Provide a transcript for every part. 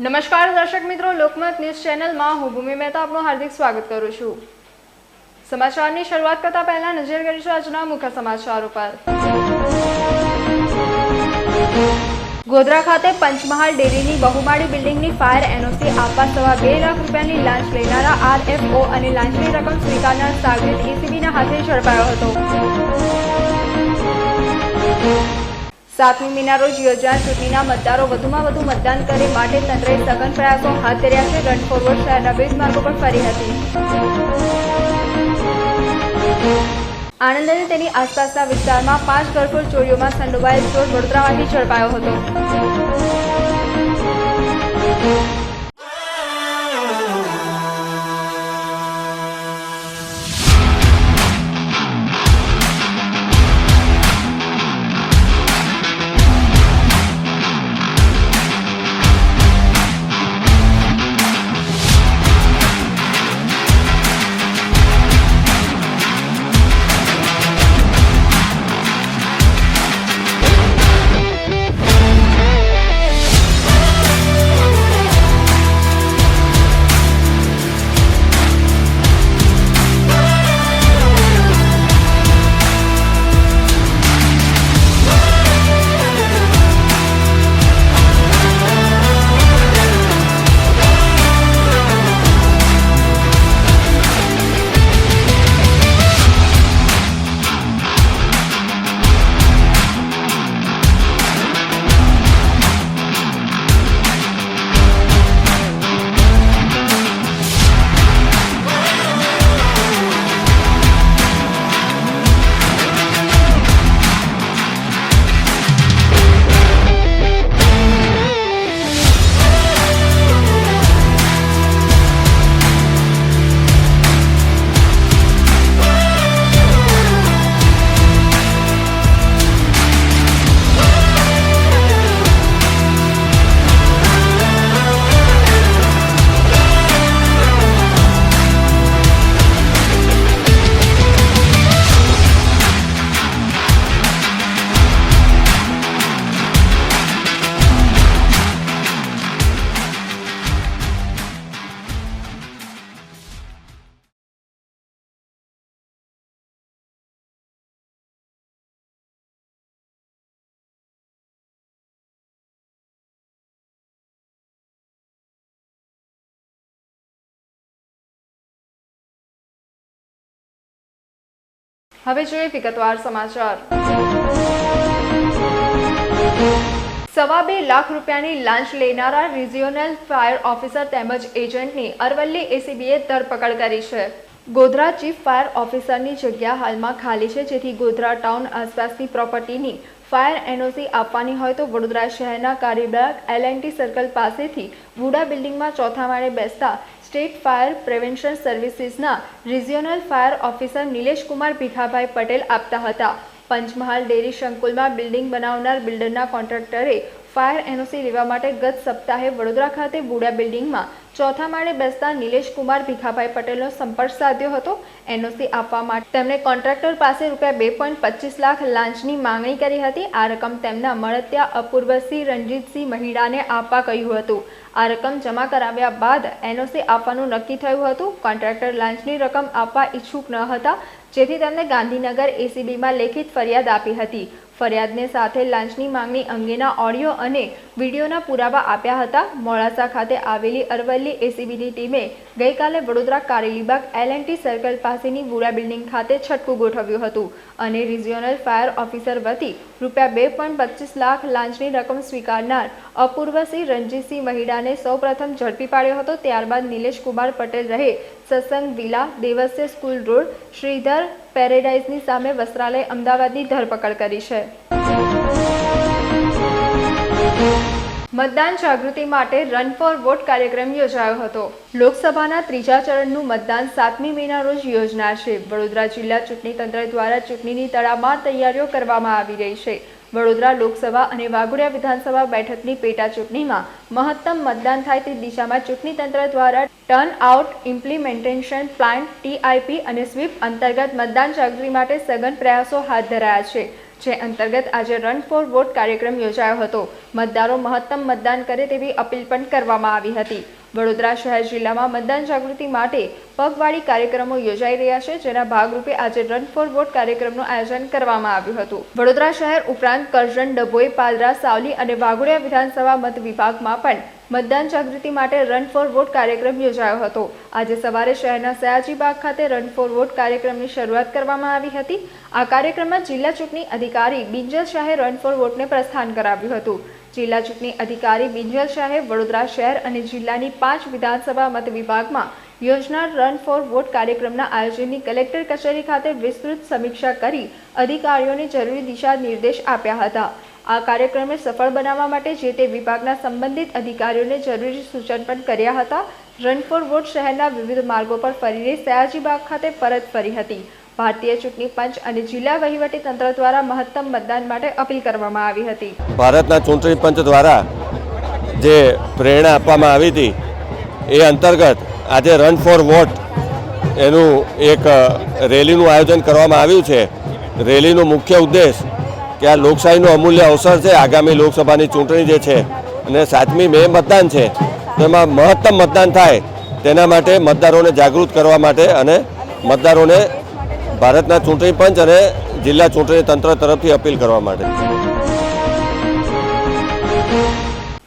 નમસ્કાર દર્શક મિત્રો, લોકમત ન્યૂઝ ચેનલમાં હું ભૂમિ મહેતા આપનું હાર્દિક સ્વાગત કરું છું. સમાચારની શરૂઆત કરતા પહેલા નજર કરીશું આજના મુખ્ય સમાચાર ઉપર ગોધરા ખાતે પંચમહાલ ડેરીની બહુમાળી બિલ્ડિંગની ફાયર એનઓસી આપવા સવા બે લાખ રૂપિયાની લાંચ લેનારા આરએફઓ અને લાંચની રકમ સ્વીકારનાર સાગરીત એસીબીના હાથે ઝડપાયો હતો. સાતમી મીના રોજ યોજાયેલ ચૂંટણીના મતદારો વધુમાં વધુ મતદાન કરે માટે તંત્રએ સઘન પ્રયાસો હાથ ધર્યા છે. રન ફોરવર્ડ શહેરના વિવિધ માર્ગો પર ફરી હતી. આણંદ અને તેની આસપાસના વિસ્તારમાં પાંચ ઘરફોડ ચોરીઓમાં સંડોવાયેલ ચોર વડોદરામાંથી ઝડપાયો હતો. હવે જોઈએ વિગતવાર સમાચાર. સવા બે લાખ રૂપિયાની લાંચ લેનારા રિજિયોનલ ફાયર ઓફિસર તેમજ એજન્ટની અરવલ્લી એસીબીએ ધરપકડ કરી છે. ગોધરા ચીફ ફાયર ઓફિસરની જગ્યા હાલમાં ખાલી છે, જેથી ગોધરા ટાઉન આસપાસની પ્રોપર્ટીની ફાયર એનઓસી આપવાની હોય તો વડોદરા શહેરના કારીબાગ એલએનટી સર્કલ પાસેથી વુડા બિલ્ડિંગમાં ચોથા માળે બેસતા state fire prevention સર્વિસીસના regional fire officer Nilesh Kumar Bhikhabhai Patel આપતા હતા. પંચમહાલ ડેરી સંકુલમાં બિલ્ડિંગ બનાવનાર બિલ્ડરના કોન્ટ્રાક્ટરે ફાયર એનઓસી લેવા માટે ગત સપ્તાહે વડોદરા ખાતે બુડા બિલ્ડિંગમાં ચોથા માળે બેસતા નિલેશ કુમાર ભીખાભાઈ પટેલનો સંપર્ક સાધ્યો હતો એનઓસી આપવા માટે. તેમણે કોન્ટ્રાક્ટર પાસે રૂપિયા બે પોઈન્ટ પચીસ લાખ લાંચની માંગણી કરી હતી. આ રકમ તેમના મળત્યા અપૂર્વસિંહ રણજીતસિંહ મહિડાને આપવા કહ્યું હતું. આ રકમ જમા કરાવ્યા બાદ એનઓસી આપવાનું નક્કી થયું હતું. કોન્ટ્રાક્ટર લાંચની રકમ આપવા ઈચ્છુક ન હતા, જેથી તેમને ગાંધીનગર એસીબીમાં લેખિત ફરિયાદ આપી હતી. ફરિયાદને સાથે લાંચની માંગણી અંગેના ઓડિયો અને વિડીયોના પુરાવા આપ્યા હતા. મોડાસા ખાતે આવેલી અરવલ્લી એસીબીની ટીમે ગઈકાલે વડોદરા કારેલીબાગ એલએનટી સર્કલ પાસેની વુડા બિલ્ડિંગ ખાતે છટકું ગોઠવ્યું હતું અને રિજિયોનલ ફાયર ઓફિસર વતી રૂપિયા બે પોઈન્ટ પચીસ લાખ લાંચની રકમ સ્વીકારનાર અપૂર્વસિંહ રણજીતસિંહ મહિડાને સૌપ્રથમ ઝડપી પાડ્યો હતો. ત્યારબાદ નિલેશ કુમાર પટેલ રહે Satsang villa Devasya school road, Shridhar પેરેડાઇઝની સામે વસ્ત્રાલય અમદાવાદની ધરપકડ કરી છે. મતદાન જાગૃતિ માટે રન ફોર વોટ કાર્યક્રમ યોજાયો હતો. લોકસભાના ત્રીજા ચરણનું મતદાન સાતમી મેના રોજ યોજનાર છે. વડોદરા જિલ્લા ચૂંટણી તંત્ર દ્વારા ચૂંટણીની તડામાર તૈયારીઓ કરવામાં આવી રહી છે. વડોદરા લોકસભા અને વાઘોડિયા વિધાનસભા બેઠકની પેટા ચૂંટણીમાં મહત્તમ મતદાન થાય તે દિશામાં ચૂંટણી તંત્ર દ્વારા turn out implementation plan TIP અને સ્વીપ અંતર્ગત મતદાન જાગૃતિ માટે સઘન પ્રયાસો હાથ ધરાયા છે, જે અંતર્ગત આજે રન ફોર વોટ કાર્યક્રમ યોજાયો હતો. મતદારો મહત્તમ મતદાન કરે તેવી અપીલ પણ કરવામાં આવી હતી. વડોદરા શહેર જિલ્લામાં મતદાન જાગૃતિ માટે પગવાળી કાર્યક્રમો યોજાઈ રહ્યા છે, જેના ભાગરૂપે આજે રન ફોર વોટ કાર્યક્રમનું આયોજન કરવામાં આવ્યું હતું. વડોદરા શહેર ઉપરાંત કરજણ, ડભોઈ પાદરા સાવલી અને વાઘોડિયા વિધાનસભા મત વિભાગમાં પણ મતદાન જાગૃતિ માટે રન ફોર વોટ કાર્યક્રમ યોજાયો હતો. આજે સવારે શહેરના સયાજીબાગ ખાતે રન ફોર વોટ કાર્યક્રમની શરૂઆત કરવામાં આવી હતી. આ કાર્યક્રમમાં જિલ્લા ચૂંટણી અધિકારી બિંજલ શાહે રન ફોર વોટને પ્રસ્થાન કરાવ્યું હતું. જિલ્લા ચૂંટણી અધિકારી બિંજલ શાહે વડોદરા શહેર અને જિલ્લાની પાંચ વિધાનસભા મત વિભાગમાં યોજનાર રન ફોર વોટ કાર્યક્રમના આયોજનની કલેક્ટર કચેરી ખાતે વિસ્તૃત સમીક્ષા કરી અધિકારીઓને જરૂરી દિશા નિર્દેશ આપ્યા હતા. આ કાર્યક્રમને સફળ બનાવવા માટે જે તે વિભાગના સંબંધિત અધિકારીઓને જરૂરી સૂચન પણ કર્યા હતા. રન ફોર વોટ શહેરના વિવિધ માર્ગો પર ફરીને સયાજીબાગ ખાતે પરત ફરી હતી. ભારતીય ચૂંટણી પંચ અને જિલ્લા વહીવટી તંત્ર દ્વારા મહત્તમ મતદાન માટે અપીલ કરવામાં આવી હતી. ભારતના ચૂંટણી પંચ દ્વારા જે પ્રેરણા આપવામાં આવી હતી, એ અંતર્ગત આજે રન ફોર વોટ એનું એક રેલીનું આયોજન કરવામાં આવ્યું છે. રેલીનો મુખ્ય ઉદ્દેશ કે આ લોકશાહીનો અમૂલ્ય અવસર છે, આગામી લોકસભાની ચૂંટણી જે છે અને સાતમી મે મતદાન છે, તેમાં મહત્તમ મતદાન થાય, તેના માટે મતદારોને જાગૃત કરવા માટે અને મતદારોને ભારતના ચૂંટણી પંચ અને જિલ્લા ચૂંટણી તંત્ર તરફથી અપીલ કરવા માટે.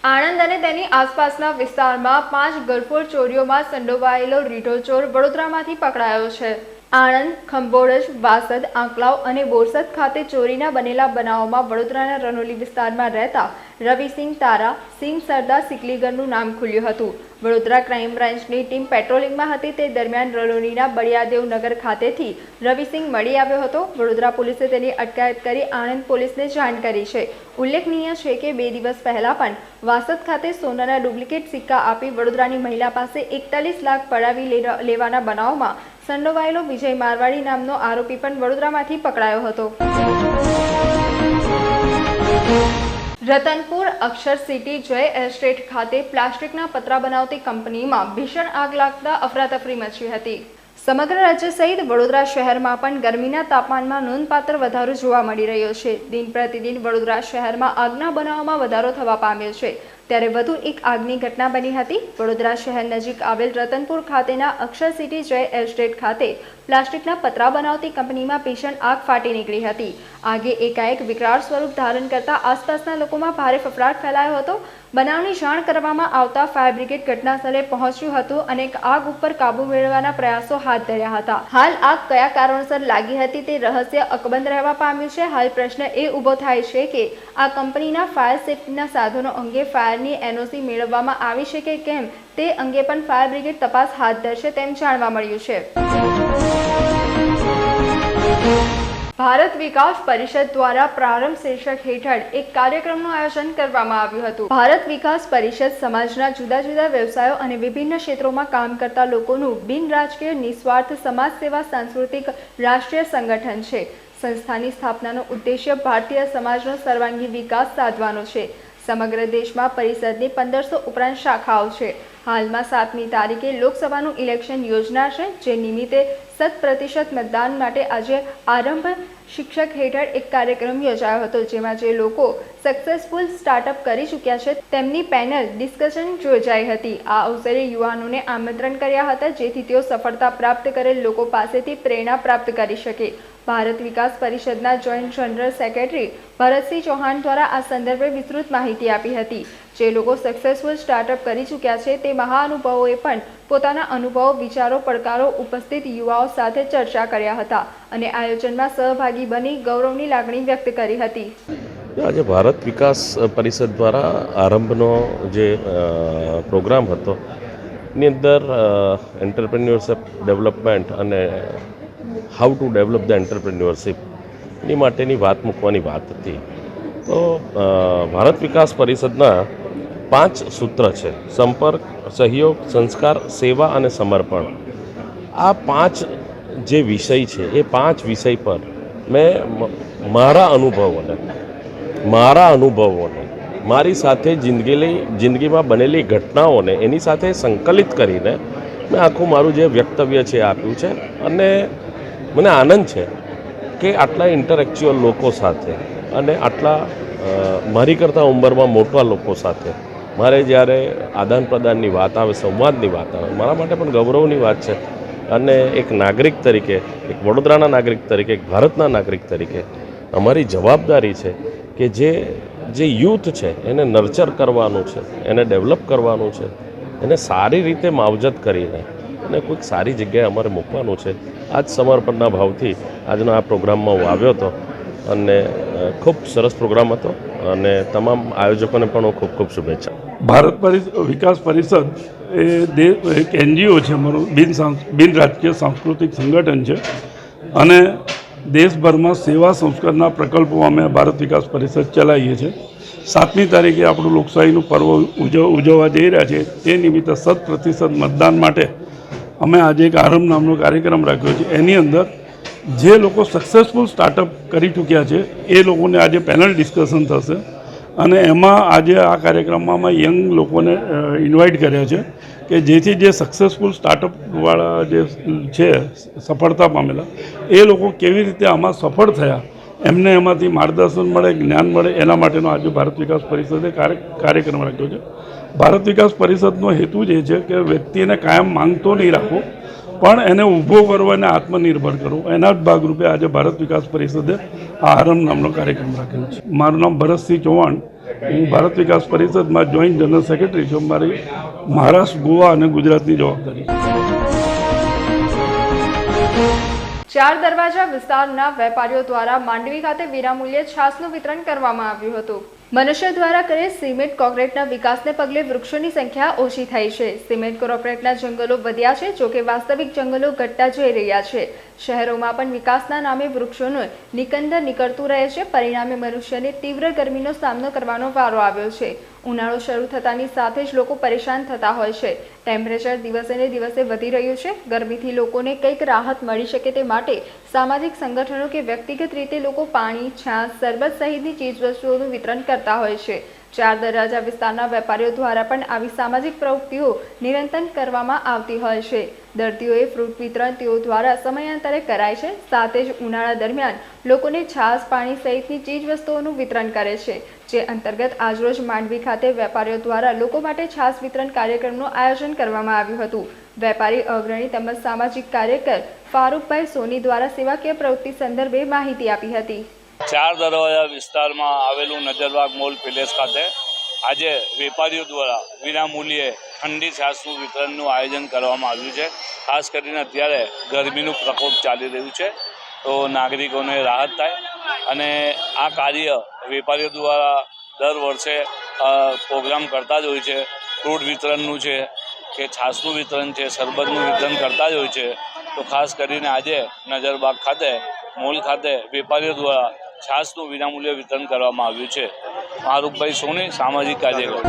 આણંદ અને તેની આસપાસના વિસ્તારમાં પાંચ ગરફોડ ચોરીઓમાં સંડોવાયેલો રીઢો ચોર વડોદરામાંથી પકડાયો છે. આણંદ ખંભોળજ વાસદ, આંકલાવ અને બોરસદ ખાતે ચોરીના બનેલા બનાવોમાં વડોદરાના રનોલી વિસ્તારમાં રહેતા રવિસિંહ તારા, સિંહ સરદાર સિકલીગરનું નામ ખુલ્યું હતું. વડોદરા ક્રાઇમ બ્રાન્ચની ટીમ પેટ્રોલિંગમાં હતી તે દરમિયાન રનોલીના બળિયાદેવ નગર ખાતેથી રવિસિંહ મળી આવ્યો હતો. વડોદરા પોલીસે તેની અટકાયત કરી આણંદ પોલીસને જાણ કરી છે. ઉલ્લેખનીય છે કે બે દિવસ પહેલા પણ વાસદ ખાતે સોનાના ડુપ્લિકેટ સિક્કા આપી વડોદરાની મહિલા પાસે એકતાલીસ લાખ પડાવી લેવાના બનાવમાં સંડોવાયેલો વિજય મારવાડી નામનો આરોપી પણ વડોદરામાંથી પકડાયો હતો. રતનપુર અક્ષર સિટી જય એસ્ટેટ ખાતે પ્લાસ્ટિકના પતરા બનાવતી કંપનીમાં ભીષણ આગ લાગતા અફરાતફરી મચી હતી. સમગ્ર રાજ્ય સહિત વડોદરા શહેરમાં પણ ગરમીના તાપમાનમાં નોંધપાત્ર વધારો જોવા મળી રહ્યો છે. દિન પ્રતિદિન વડોદરા શહેરમાં આગના બનાવમાં વધારો થવા પામ્યો છે. ત્યારે વધુ એક આગની ઘટના બની હતી. વડોદરા શહેર નજીક આવેલ રતનપુર ખાતેના અક્ષર સિટી જય એસ્ટેટ ખાતે પ્લાસ્ટિકના પતરા બનાવતી કંપનીમાં ભીષણ આગ ફાટી નીકળી હતી. આગે એકાએક વિકરાળ સ્વરૂપ ધારણ કરતા આસપાસના લોકોમાં ભારે ફફડાટ ફેલાયો હતો. બનાવની જાણ કરવામાં આવતા ફાયર બ્રિગેડ ઘટના સ્થળે પહોંચ્યું હતું અને આગ ઉપર કાબુ મેળવવાના પ્રયાસો હાથ ધર્યા હતા. હાલ આગ કયા કારણોસર લાગી હતી તે રહસ્ય અકબંધ રહેવા પામ્યું છે. હાલ પ્રશ્ન એ ઊભો થાય છે કે આ કંપનીના ફાયર સેફ્ટીના સાધનો અંગે ફાયરની એનઓસી મેળવવામાં આવી છે કે કેમ? તે અંગે પણ ફાયર બ્રિગેડ તપાસ હાથ ધરશે તેમ જાણવા મળ્યું છે. ભારત વિકાસ પરિષદ દ્વારા પ્રારંભ શીર્ષક હેઠળ એક કાર્યક્રમનું આયોજન કરવામાં આવ્યું હતું. ભારત વિકાસ પરિષદ સમાજના જુદા જુદા વ્યવસાયો અને વિભિન્ન ક્ષેત્રોમાં કામ કરતા લોકોનું બિન રાજકીય, નિસ્વાર્થ સમાજ સેવા સાંસ્કૃતિક રાષ્ટ્રીય સંગઠન છે. સંસ્થાની સ્થાપનાનો ઉદ્દેશ્ય ભારતીય સમાજનો સર્વાંગી વિકાસ સાધવાનો છે. સમગ્ર દેશમાં પરિષદની પંદરસો ઉપરાંત શાખાઓ છે. હાલમાં સાતમી તારીખે લોકસભાનું ઇલેક્શન યોજનાશે, જે નિમિત્તે શત પ્રતિશત મતદાન માટે આજે આરંભ શિક્ષક હેઠળ એક કાર્યક્રમ યોજાયો હતો, જેમાં જે લોકો સક્સેસફુલ સ્ટાર્ટઅપ કરી ચૂક્યા છે, તેમની પેનલ ડિસ્કશન યોજાઈ હતી. આ અવસરે યુવાનોને આમંત્રણ કર્યા હતા, જેથી તેઓ સફળતા પ્રાપ્ત કરેલ લોકો પાસેથી પ્રેરણા પ્રાપ્ત કરી શકે. ભારત વિકાસ પરિષદના joint general secretary Bharatsinh Chauhan દ્વારા આ સંદર્ભે વિસ્તૃત માહિતી આપી હતી. જે લોકો સક્સેસફુલ સ્ટાર્ટઅપ કરી ચૂક્યા છે તે મહાનુભાવોએ પણ પોતાના અનુભવો, વિચારો, પડકારો ઉપસ્થિત યુવાઓ સાથે ચર્ચા કર્યા હતા અને આયોજનમાં સહભાગી બની ગૌરવની લાગણી વ્યક્ત કરી હતી. આજે ભારત વિકાસ પરિષદ દ્વારા આરંભનો જે પ્રોગ્રામ હતો એની અંદર એન્ટરપ્રેન્યોરશિપ ડેવલપમેન્ટ અને how to develop the entrepreneurship એની માટેની વાત મૂકવાની વાત હતી. તો ભારત વિકાસ પરિષદના પાંચ સૂત્ર છે. સંપર્ક, સહયોગ, સંસ્કાર, સેવા અને સમર્પણ. આ પાંચ જે વિષય છે, એ પાંચ વિષય પર મેં મારા અનુભવોને મારા અનુભવોને, મારી સાથે જિંદગીની જિંદગીમાં બનેલી ઘટનાઓને, એની સાથે સંકલિત કરીને મેં આખું મારું જે વ્યક્તવ્ય છે આપ્યું છે. અને મને આનંદ છે કે આટલા ઇન્ટરેક્ચ્યુઅલ લોકો સાથે અને આટલા મારી કરતાં ઉંમરમાં મોટા લોકો સાથે મારે જ્યારે આદાન પ્રદાનની વાત આવે, સંવાદની વાત આવે, મારા માટે પણ ગૌરવની વાત છે. અને એક નાગરિક તરીકે, એક વડોદરાના નાગરિક તરીકે, એક ભારતના નાગરિક તરીકે અમારી જવાબદારી છે કે જે જે યુથ છે, એને નર્ચર કરવાનું છે, એને ડેવલપ કરવાનું છે, એને સારી રીતે માવજત કરીને અને કોઈક સારી જગ્યાએ અમારે મૂકવાનું છે. આ જ સમર્પણના ભાવથી આજનો આ પ્રોગ્રામમાં હું આવ્યો હતો અને ખૂબ સરસ પ્રોગ્રામ હતો. અને તમામ આયોજકોને પણ ખૂબ ખૂબ શુભેચ્છા. ભારત પરિ- વિકાસ પરિષદ એ એક એનજીઓ છે અમારું, બિન બિન રાજકીય સાંસ્કૃતિક સંગઠન છે. અને દેશભરમાં સેવા સંસ્કારના પ્રકલ્પો અમે ભારત વિકાસ પરિષદ ચલાવીએ છીએ. સાતમી તારીખે આપણું લોકશાહીનું પર્વ ઉજવ, ઉજવવા જઈ રહ્યા છે. તે નિમિત્તે શત પ્રતિશત મતદાન માટે અમે આજે એક આરંભ નામનો કાર્યક્રમ રાખ્યો છે. એની અંદર જે લોકો સક્સેસફુલ સ્ટાર્ટઅપ કરી ચૂક્યા છે, એ લોકોને આજે પેનલ ડિસ્કશન થશે. અને એમાં આજે આ કાર્યક્રમમાં યંગ લોકોને ઇન્વાઇટ કર્યા છે કે જેથી જે સક્સેસફુલ સ્ટાર્ટઅપવાળા જે છે, સફળતા પામેલા, એ લોકો કેવી રીતે આમાં સફળ થયા, એમને એમાંથી માર્ગદર્શન મળે, જ્ઞાન મળે, એના માટેનો આજે ભારત વિકાસ પરિષદે કાર્ય, કાર્યક્રમ રાખ્યો છે. ભારત વિકાસ પરિષદનો હેતુ જ એ છે કે વ્યક્તિને કાયમ માંગતો નહીં રાખવો પણ એને ઊભો કરવો અને આત્મનિર્ભર કરવો. એના જ ભાગરૂપે આજે ભારત વિકાસ પરિષદે આ આરંભ નામનો કાર્યક્રમ રાખેલો છે. મારું નામ ભરતસિંહ ચૌહાણ. હું ભારત વિકાસ પરિષદમાં જોઈન્ટ જનરલ સેક્રેટરી છું. મારી મહારાષ્ટ્ર, ગોવા અને ગુજરાતની જવાબદારી ચાર દરવાજા વિસ્તારના વેપારીઓ દ્વારા માંડવી ખાતે વિનામૂલ્યે છાસનું વિતરણ કરવામાં આવ્યું હતું. મનુષ્ય દ્વારા કરેલ સિમેન્ટ કોર્પોરેટના વિકાસને પગલે વૃક્ષોની સંખ્યા ઓછી થઈ છે. સિમેન્ટ કોર્પોરેટના જંગલો વધ્યા છે, જોકે વાસ્તવિક જંગલો ઘટતા જઈ રહ્યા છે. શહેરોમાં પણ વિકાસના નામે વૃક્ષોનું નિકંદર નીકળતું રહે છે. પરિણામે મનુષ્યને તીવ્ર ગરમીનો સામનો કરવાનો વારો આવ્યો છે. ઉનાળો શરૂ થતાની સાથે જ લોકો પરેશાન થતા હોય છે. ટેમ્પરેચર દિવસે ને દિવસે વધી રહ્યું છે. ગરમીથી લોકોને કંઈક રાહત મળી શકે તે માટે સામાજિક સંગઠનો કે વ્યક્તિગત રીતે લોકો પાણી છાશ શરબત સહિતની ચીજવસ્તુઓનું વિતરણ કરતા હોય છે. ચાર દરવાજા વિસ્તારના વેપારીઓ દ્વારા પણ આવી સામાજિક પ્રવૃત્તિઓ નિરંતર કરવામાં આવતી હોય છે. દર્દીઓએ ફ્રૂટ વિતરણ તેઓ દ્વારા સમયાંતરે કરાય છે. સાથે જ ઉનાળા દરમિયાન લોકોને છાશ પાણી સહિતની ચીજવસ્તુઓનું વિતરણ કરે છે. જે અંતર્ગત આજરોજ માંડવી ખાતે વેપારીઓ દ્વારા લોકો માટે છાશ વિતરણ કાર્યક્રમનું આયોજન કરવામાં આવ્યું હતું. વેપારી અગ્રણી તેમજ સામાજિક કાર્યકર ફારૂકભાઈ સોની દ્વારા સેવાકીય પ્રવૃત્તિ સંદર્ભે માહિતી આપી હતી. ચાર દરવાજા વિસ્તારમાં આવેલું નજરબાગ મોલ પેલેસ ખાતે આજે વેપારીઓ દ્વારા વિનામૂલ્યે ઠંડી છાસનું વિતરણનું આયોજન કરવામાં આવ્યું છે. ખાસ કરીને અત્યારે ગરમીનું પ્રકોપ ચાલી રહ્યું છે, તો નાગરિકોને રાહત થાય. અને આ કાર્ય વેપારીઓ દ્વારા દર વર્ષે પ્રોગ્રામ કરતા જ હોય છે. ફ્રૂટ વિતરણનું છે કે છાસનું વિતરણ છે, શરબતનું વિતરણ કરતા જ હોય છે. તો ખાસ કરીને આજે નજરબાગ ખાતે, મોલ ખાતે વેપારીઓ દ્વારા છાસનું વિનામૂલ્ય વિતરણ કરવામાં આવ્યું છે. મારુફભાઈ સોની, સામાજિક કાર્યકર.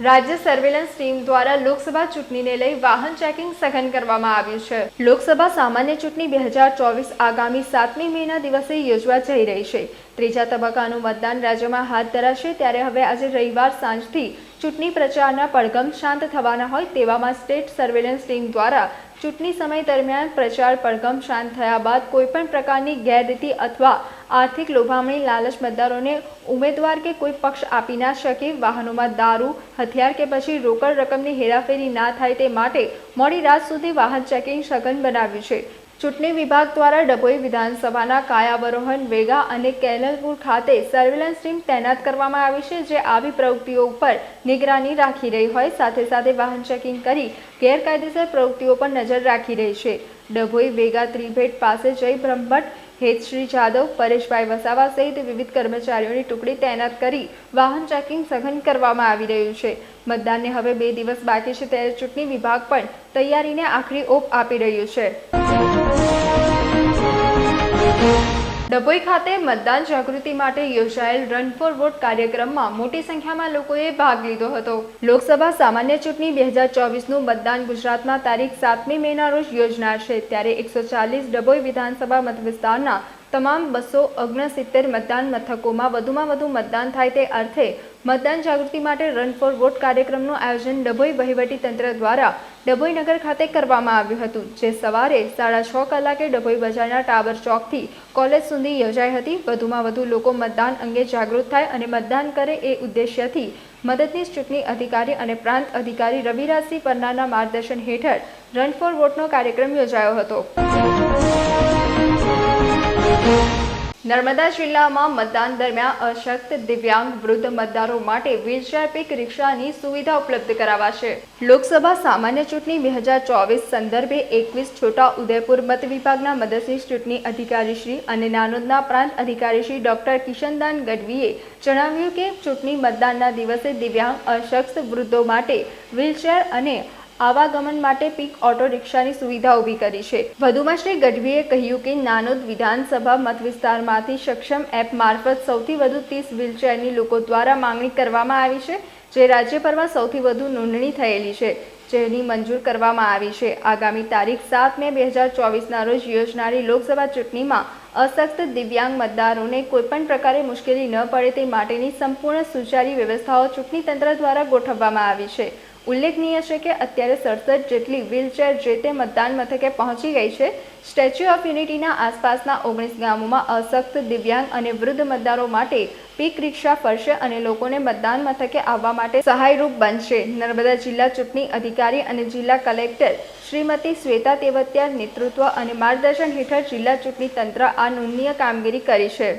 રાજ્ય સર્વેલન્સ ટીમ દ્વારા લોકસભા ચૂંટણીને લઈ વાહન ચેકિંગ સઘન કરવામાં આવ્યું છે. લોકસભા સામાન્ય ચૂંટણી બે હજાર ચોવીસ આગામી સાતમી મેના દિવસે યોજવા જઈ રહી છે. ત્રીજા તબક્કાનું મતદાન રાજ્યમાં હાથ ધરાશે ત્યારે હવે આજે રવિવાર સાંજથી ચૂંટણી પ્રચારના પડઘમ શાંત થવાના હોય તેવામાં સ્ટેટ સર્વેલન્સ ટીમ દ્વારા ચૂંટણી સમય દરમિયાન પ્રચાર પડઘમ શાંત થયા બાદ કોઈપણ પ્રકારની ગેરરીતિ અથવા આર્થિક લોભામણી લાલચ મતદારોને ઉમેદવાર કે કોઈ પક્ષ આપી ના શકે, વાહનોમાં દારૂ, હથિયાર કે પછી રોકડ રકમની હેરાફેરી ના થાય તે માટે મોડી રાત સુધી વાહન ચેકિંગ સઘન બનાવ્યું છે. ચૂંટણી વિભાગ દ્વારા ડભોઈ વિધાનસભાના કાયાવરોહન, વેગા અને કેલલપુર ખાતે સર્વેલન્સ ટીમ તૈનાત કરવામાં આવી છે, જે આવી પ્રવૃત્તિઓ ઉપર નિગરાની રાખી રહી હોય. સાથે સાથે વાહન ચેકિંગ કરી ગેરકાયદેસર પ્રવૃત્તિઓ પર નજર રાખી રહી છે. ડભોઈ વેગા ત્રિભેટ પાસે જય બ્રહ્મભટ્ટ હેતશ્રી જાદવ પરેશભાઈ વસાવા સહિત વિવિધ કર્મચારીઓની ટુકડી તૈનાત કરી વાહન ચેકિંગ સઘન કરવામાં આવી રહ્યું છે. મતદાનને હવે બે દિવસ બાકી છે, ત્યારે ચૂંટણી વિભાગ પણ તૈયારીને આખરી ઓપ આપી રહ્યું છે. ડભોઈ ખાતે મતદાન જાગૃતિ માટે યોજાયેલ રન ફોર વોટ કાર્યક્રમમાં મોટી સંખ્યામાં લોકોએ ભાગ લીધો હતો. લોકસભા સામાન્ય ચૂંટણી બે હજાર ચોવીસનું મતદાન ગુજરાતમાં તારીખ સાતમી મેના રોજ યોજનાર છે. ત્યારે એકસો ચાલીસ ડભોઈ વિધાનસભા મત વિસ્તારના તમામ બસો ઓગણસિત્તેર મતદાન મથકોમાં વધુમાં વધુ મતદાન થાય તે અર્થે મતદાન જાગૃતિ માટે રન ફોર વોટ કાર્યક્રમનું આયોજન ડભોઈ વહીવટી તંત્ર દ્વારા ડભોઈ નગર ખાતે કરવામાં આવ્યું હતું, જે સવારે સાડા છ કલાકે ડભોઈ બજારના ટાવર ચોકથી કોલેજ સુધી યોજાઈ હતી. વધુમાં વધુ લોકો મતદાન અંગે જાગૃત થાય અને મતદાન કરે એ ઉદ્દેશ્યથી મદદનીશ ચૂંટણી અધિકારી અને પ્રાંત અધિકારી રવિરાજસિંહ પરનારના માર્ગદર્શન હેઠળ રન ફોર વોટનો કાર્યક્રમ યોજાયો હતો. નર્મદા જિલ્લામાં મતદાન દરમિયાન અશક્ત દિવ્યાંગ વૃદ્ધ મતદારો માટે વ્હીલચેર પિક રિક્ષાની સુવિધા ઉપલબ્ધ કરાવાશે. લોકસભા સામાન્ય ચૂંટણી બે હજાર ચોવીસ સંદર્ભે એકવીસ છોટા ઉદયપુર મત વિભાગના મદદનીશ ચૂંટણી અધિકારીશ્રી અને નાનોદના પ્રાંત અધિકારીશ્રી ડોક્ટર કિશનદાન ગઢવીએ જણાવ્યું કે ચૂંટણી મતદાનના દિવસે દિવ્યાંગ અશક્ત વૃદ્ધો માટે વ્હીલચેર અને આવાગમન માટે પીક ઓટો રિક્ષાની સુવિધા ઊભી કરી છે. વધુમાં શ્રી ગઢવીએ કહ્યું કે નાનોદ વિધાનસભા મત વિસ્તારમાંથી સક્ષમ એપ મારફત સૌથી વધુ ત્રીસ વ્હીલચેરની લોકો દ્વારા માંગણી કરવામાં આવી છે, જે રાજ્યભરમાં સૌથી વધુ નોંધણી થયેલી છે, જેની મંજૂર કરવામાં આવી છે. આગામી તારીખ સાત મે બે હજાર ચોવીસના રોજ યોજનારી લોકસભા ચૂંટણીમાં અશક્ત દિવ્યાંગ મતદારોને કોઈપણ પ્રકારે મુશ્કેલી ન પડે તે માટેની સંપૂર્ણ સુચારી વ્યવસ્થાઓ ચૂંટણી તંત્ર દ્વારા ગોઠવવામાં આવી છે. ઉલ્લેખનીય છે કે અત્યારે સડસઠ જેટલી વ્હીલચેર જે તે મતદાન મથકે પહોંચી ગઈ છે સ્ટેચ્યુ ઓફ યુનિટીના આસપાસના ઓગણીસ ગામોમાં અશક્ત દિવ્યાંગ અને વૃદ્ધ મતદારો માટે પીક રિક્ષા ફરશે અને લોકોને મતદાન મથકે આવવા માટે સહાયરૂપ બનશે. નર્મદા જિલ્લા ચૂંટણી અધિકારી અને જિલ્લા કલેક્ટર શ્રીમતી શ્વેતા તેવતિયા નેતૃત્વ અને માર્ગદર્શન હેઠળ જિલ્લા ચૂંટણી તંત્ર આ નોંધનીય કામગીરી કરી છે.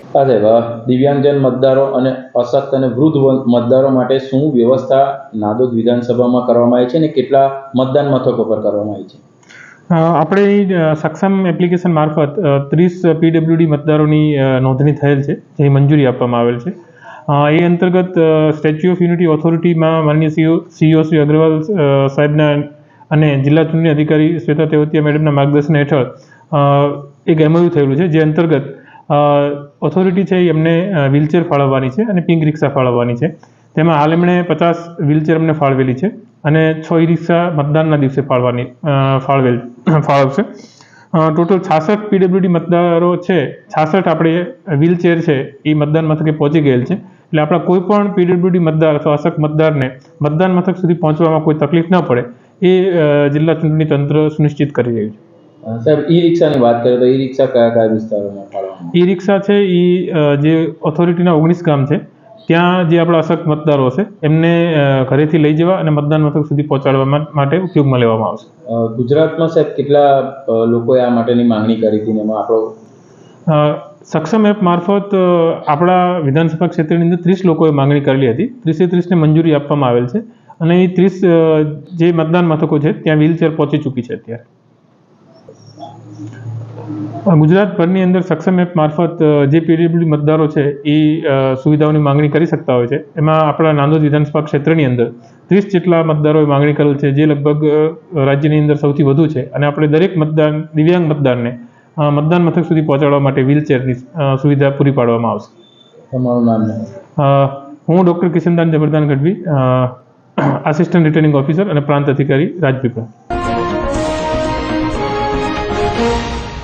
દિવ્યાંગજન મતદારો અને અશક્ત અને વૃદ્ધ મતદારો માટે શું વ્યવસ્થા નાદોદ વિધાનસભામાં કરવામાં આવી છે અને કેટલા મતદાન મથકો પર કરવામાં આવી છે? આપણે સક્ષમ એપ્લિકેશન મારફત ત્રીસ પીડબ્લ્યુડી મતદારોની નોંધણી થયેલ છે, જે મંજૂરી આપવામાં આવેલ છે. એ અંતર્ગત સ્ટેચ્યુ ઓફ યુનિટી ઓથોરિટીમાં માનનીય સીઓ સીઓ શ્રી અગ્રવાલ સાહેબના અને જિલ્લા ચૂંટણી અધિકારી શ્વેતા તેવતિયા મેડમના માર્ગદર્શન હેઠળ એક એમઓયુ થયેલું છે, જે અંતર્ગત ઓથોરિટી છે એમને વ્હીલચેર ફાળવવાની છે અને પિંક રિક્ષા ફાળવવાની છે. તેમાં હાલ એમણે પચાસ વ્હીલચેર અમને ફાળવેલી છે. અને છ ઈ રિક્ષા મતદાનના દિવસે ફાળવાની ફાળવેલ ફાળવશે. ટોટલ છાસઠ પીડબ્લ્યુડી મતદારો છે છાસઠ આપણે વ્હીલચેર છે એ મતદાન મથકે પહોંચી ગયેલ છે. એટલે આપણા કોઈ પણ પીડબ્લ્યુડી મતદાર અથવા અશક્ત મતદારને મતદાન મથક સુધી પહોંચવામાં કોઈ તકલીફ ન પડે એ જિલ્લા ચૂંટણી તંત્ર સુનિશ્ચિત કરી રહ્યું છે. સાહેબ ઈ રિક્ષાની વાત કરીએ તો ઈ રિક્ષા કયા કયા વિસ્તારોમાં ઈ રિક્ષા છે એ જે ઓથોરિટીના ઓગણીસ ગામ છે ત્યાં જે આપણા અશક્ત મતદારો છે એમને ઘરેથી લઈ જવા અને મતદાન મથક સુધી પહોંચાડવા માટે ઉપયોગમાં લેવામાં આવશે. ગુજરાતમાં સાહેબ કેટલા લોકોએ આ માટેની માંગણી કરી હતી એમાં આપણો? સક્ષમ એપ મારફત આપણા વિધાનસભા ક્ષેત્રની અંદર ત્રીસ લોકોએ માંગણી કરેલી હતી. ત્રીસે ત્રીસને મંજૂરી આપવામાં આવેલ છે અને એ ત્રીસ જે મતદાન મથકો છે ત્યાં વ્હીલચેર પહોંચી ચૂકી છે અત્યારે. ગુજરાતભરની અંદર સક્ષમ એપ મારફત જે પીડબ્લ્યુ મતદારો છે એ સુવિધાઓની માંગણી કરી શકતા હોય છે. એમાં આપણા નાંદોદ વિધાનસભા ક્ષેત્રની અંદર ત્રીસ જેટલા મતદારોએ માંગણી કરેલ છે જે લગભગ રાજ્યની અંદર સૌથી વધુ છે. અને આપણે દરેક મતદાન દિવ્યાંગ મતદારને મતદાન મથક સુધી પહોંચાડવા માટે વ્હીલચેરની સુવિધા પૂરી પાડવામાં આવશે. તમારું નામ હું doctor Kishandan Jabardan Gadhvi assistant returning officer અને પ્રાંત અધિકારી રાજપીપળા.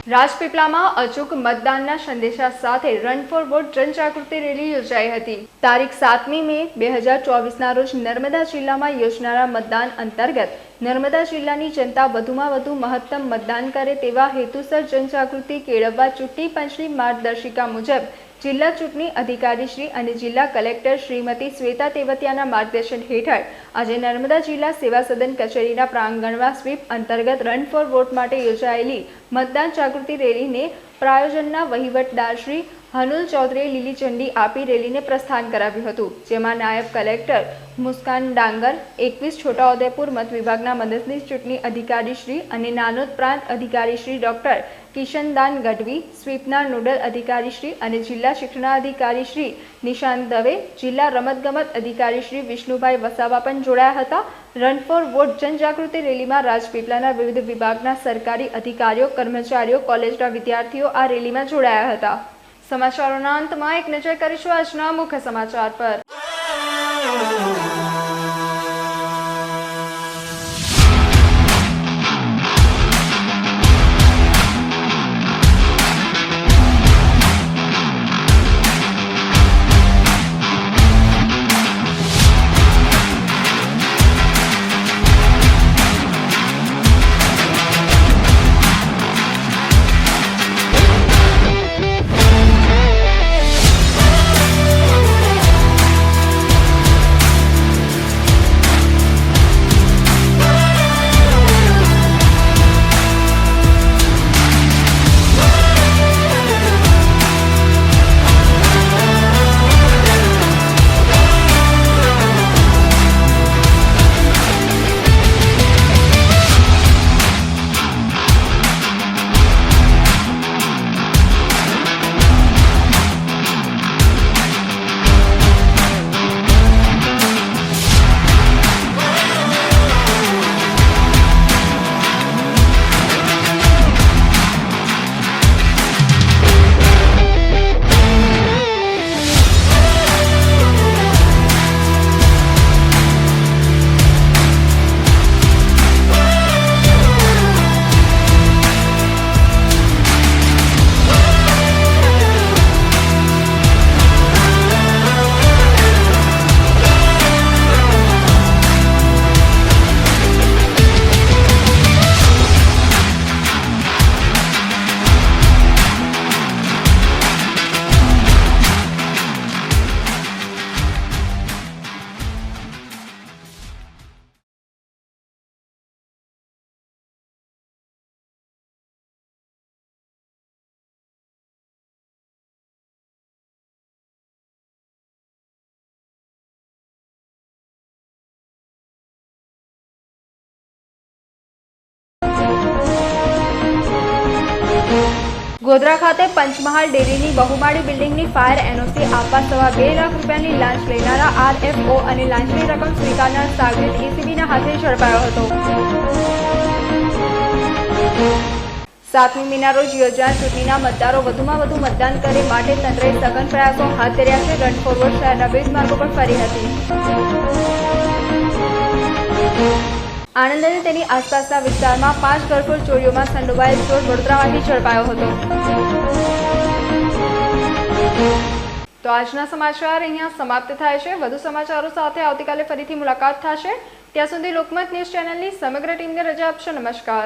રાજપીપળામાં અચૂક મતદાનના સંદેશા સાથે રન ફોર વોટ જનજાગૃતિ રેલી યોજાઈ હતી. તારીખ સાતમી મે બે હજાર ચોવીસના રોજ નર્મદા જિલ્લામાં યોજનારા મતદાન અંતર્ગત નર્મદા જિલ્લાની જનતા વધુમાં વધુ મહત્તમ મતદાન કરે તેવા હેતુસર જનજાગૃતિ કેળવવા ચૂંટણી પંચની માર્ગદર્શિકા મુજબ જિલ્લા ચૂંટણી અધિકારી શ્રી અને જિલ્લા કલેક્ટર શ્રીમતી શ્વેતા તેવતિયાના માર્ગદર્શન હેઠળ આજે નર્મદા જિલ્લા સેવા સદન કચેરીના પ્રાંગણમાં સ્વીપ અંતર્ગત રન ફોર વોટ માટે યોજાયેલી મતદાન જાગૃતિ રેલીને પ્રાયોજનના વહીવટદાર શ્રી હનુલ ચૌધરીએ લીલી ઝંડી આપી રેલીને પ્રસ્થાન કરાવ્યું હતું, જેમાં નાયબ કલેક્ટર મુસ્કાન ડાંગર, એકવીસ છોટાઉદેપુર મત વિભાગના મદદનીશ ચૂંટણી અધિકારી શ્રી અને નાનોદ પ્રાંત અધિકારી શ્રી ડોક્ટર કિશનદાન ગઢવી, સ્વીપના નોડલ અધિકારી શ્રી અને જિલ્લા શિક્ષણાધિકારીશ્રી નિશાંત દવે, જિલ્લા રમતગમત અધિકારી શ્રી વિષ્ણુભાઈ વસાવા પણ જોડાયા હતા. રન ફોર વોટ જનજાગૃતિ રેલીમાં રાજપીપળાના વિવિધ વિભાગના સરકારી અધિકારીઓ, કર્મચારીઓ, કોલેજના વિદ્યાર્થીઓ આ રેલીમાં જોડાયા હતા. સમાચારોના અંતમાં એક નજર કરીશું આજના મુખ્ય સમાચાર પર. ગોધરા ખાતે પંચમહાલ ડેરીની બહુમાળી બિલ્ડિંગની ફાયર એનઓસી આપવા સવા બે લાખ રૂપિયાની લાંચ લેનારા આરએફઓ અને લાંચની રકમ સ્વીકારનાર સાગરીત એસીબીના હાથે ઝડપાયો હતો. સાતમી મીના રોજ યોજાનાર ચૂંટણીના મતદારો વધુમાં વધુ મતદાન કરે માટે તંત્રએ સઘન પ્રયાસો હાથ ધર્યા છે. રન ફોરવર્ડ શહેરના વિવિધ માર્ગો પર ફરી હતી. આણંદ અને તેની આસપાસના વિસ્તારમાં પાંચ ઘરફોડ ચોરીઓમાં સંડોવાયેલ ચોર વડોદરામાંથી ઝડપાયો હતો. તો આજના સમાચાર અહીંયા સમાપ્ત થાય છે. વધુ સમાચારો સાથે આવતીકાલે ફરીથી મુલાકાત થશે. ત્યાં સુધી લોકમત ન્યૂઝ ચેનલની સમગ્ર ટીમને રજા આપશો. નમસ્કાર.